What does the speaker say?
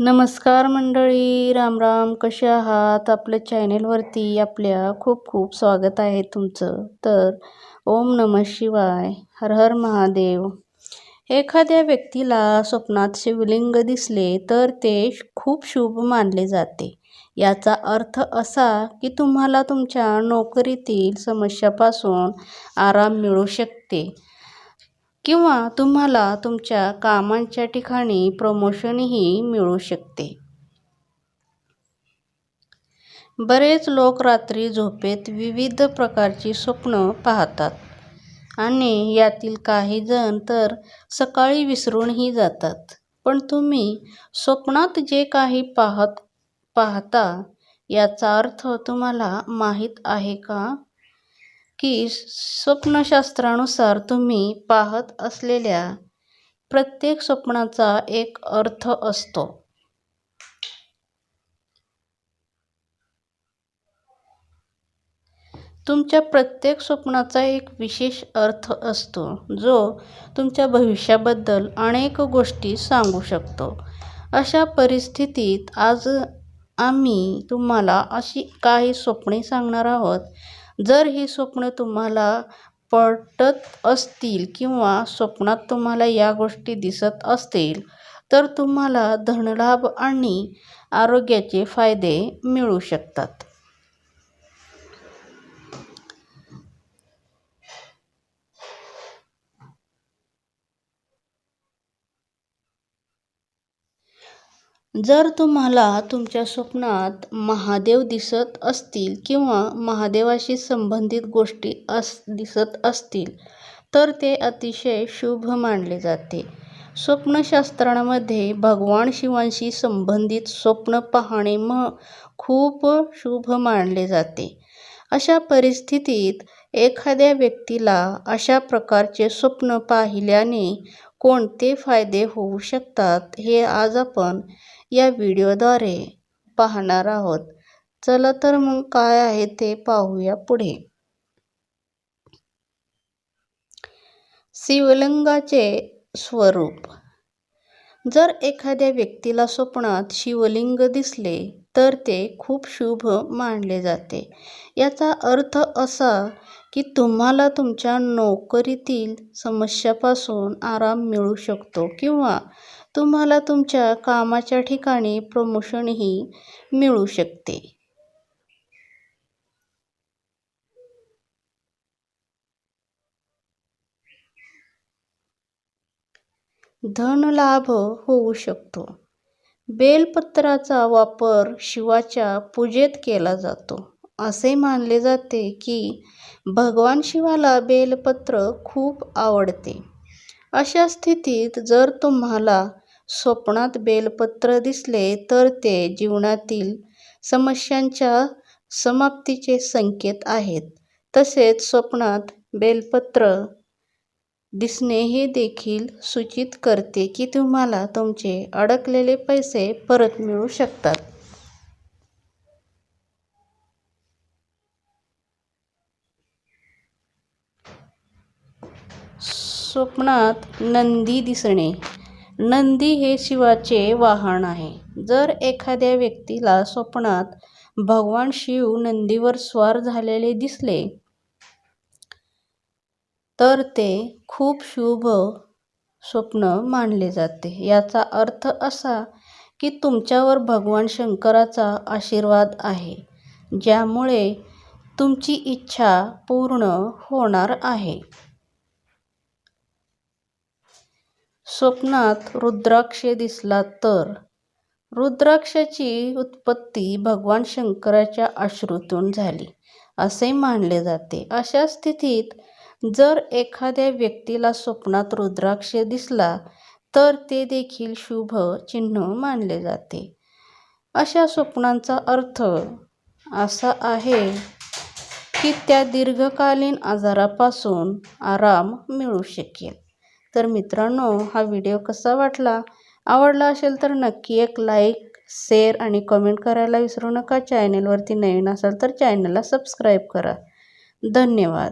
नमस्कार मंडळी राम राम कसे आहात? आपल्या चॅनेलवरती आपल्या खूप खूप स्वागत आहे तुमचं. तर ओम नम शिवाय हर हर महादेव. एखाद्या व्यक्तीला स्वप्नात शिवलिंग दिसले तर ते खूप शुभ मानले जाते. याचा अर्थ असा की तुम्हाला तुमच्या नोकरीतील समस्यापासून आराम मिळू शकते. किंवा तुम्हाला तुमच्या कामांच्या ठिकाणी प्रमोशनही मिळू शकते. बरेच लोक रात्री झोपेत विविध प्रकारची स्वप्न पाहतात आणि यातील काही जण तर सकाळी विसरूनही जातात. पण तुम्ही स्वप्नात जे काही पाहत पाहता याचा अर्थ तुम्हाला माहीत आहे का? की स्वप्नशास्त्रानुसार तुम्ही पाहत असलेल्या प्रत्येक स्वप्नाचा एक अर्थ असतो. तुमच्या प्रत्येक स्वप्नाचा एक विशेष अर्थ असतो जो तुमच्या भविष्याबद्दल अनेक गोष्टी सांगू शकतो. अशा परिस्थितीत आज आम्ही तुम्हाला अशी काही स्वप्ने सांगणार आहोत जर ही स्वप्न तुम्हाला पटत असतील किंवा स्वप्नात तुम्हाला या गोष्टी दिसत असतील तर तुम्हाला धनलाभ आणि आरोग्याचे फायदे मिळू शकतात. जर तुम्हाला तुमच्या स्वप्नात महादेव दिसत असतील किंवा महादेवाशी संबंधित गोष्टी अस दिसत असतील तर ते अतिशय शुभ मानले जाते. स्वप्नशास्त्रामध्ये भगवान शिवांशी संबंधित स्वप्न पाहणे म खूप शुभ मानले जाते. अशा परिस्थितीत एखाद्या व्यक्तीला अशा प्रकारचे स्वप्न पाहिल्याने कोणते फायदे होऊ शकतात हे आज आपण या व्हिडिओद्वारे पाहणार आहोत. चला तर मग काय आहे ते पाहूया पुढे. शिवलिंगाचे स्वरूप. जर एखाद्या व्यक्तीला स्वप्नात शिवलिंग दिसले तर ते खूप शुभ मानले जाते. याचा अर्थ असा की तुम्हाला तुमच्या नोकरीतील समस्यापासून आराम मिळू शकतो किंवा तुम्हाला तुमच्या कामाच्या ठिकाणी प्रमोशनही मिळू शकते. धनलाभ होऊ शकतो. बेलपत्राचा वापर शिवाच्या पूजेत केला जातो. असे मानले जाते की भगवान शिवाला बेलपत्र खूप आवडते. अशा स्थितीत जर तुम्हाला स्वप्नात बेलपत्र दिसले तर ते जीवनातील समस्यांच्या समाप्तीचे संकेत आहेत. तसेच स्वप्नात बेलपत्र दिसणे हे देखील सूचित करते की तुम्हाला तुमचे अडकलेले पैसे परत मिळू शकतात. स्वप्नात नंदी दिसणे. नंदी हे शिवाचे वाहन आहे. जर एखाद्या व्यक्तीला स्वप्नात भगवान शिव नंदीवर स्वार झालेले दिसले तर ते खूप शुभ स्वप्न मानले जाते. याचा अर्थ असा की तुमच्यावर भगवान शंकराचा आशीर्वाद आहे ज्यामुळे तुमची इच्छा पूर्ण होणार आहे. स्वप्नात रुद्राक्ष दिसला तर रुद्राक्षाची उत्पत्ती भगवान शंकराच्या अश्रूतून झाली असे मानले जाते. अशा स्थितीत जर एखाद्या व्यक्तीला स्वप्नात रुद्राक्ष दिसला तर ते देखील शुभ चिन्ह मानले जाते. अशा स्वप्नांचा अर्थ असा आहे की त्या दीर्घकालीन आजारापासून आराम मिळू शकेल. तर मित्रांनो हा व्हिडिओ कसा वाटला? आवडला असेल तर नक्की एक लाईक शेअर आणि कमेंट करायला विसरू नका. चॅनेलवरती नवीन असाल तर चॅनलला सबस्क्राईब करा. धन्यवाद.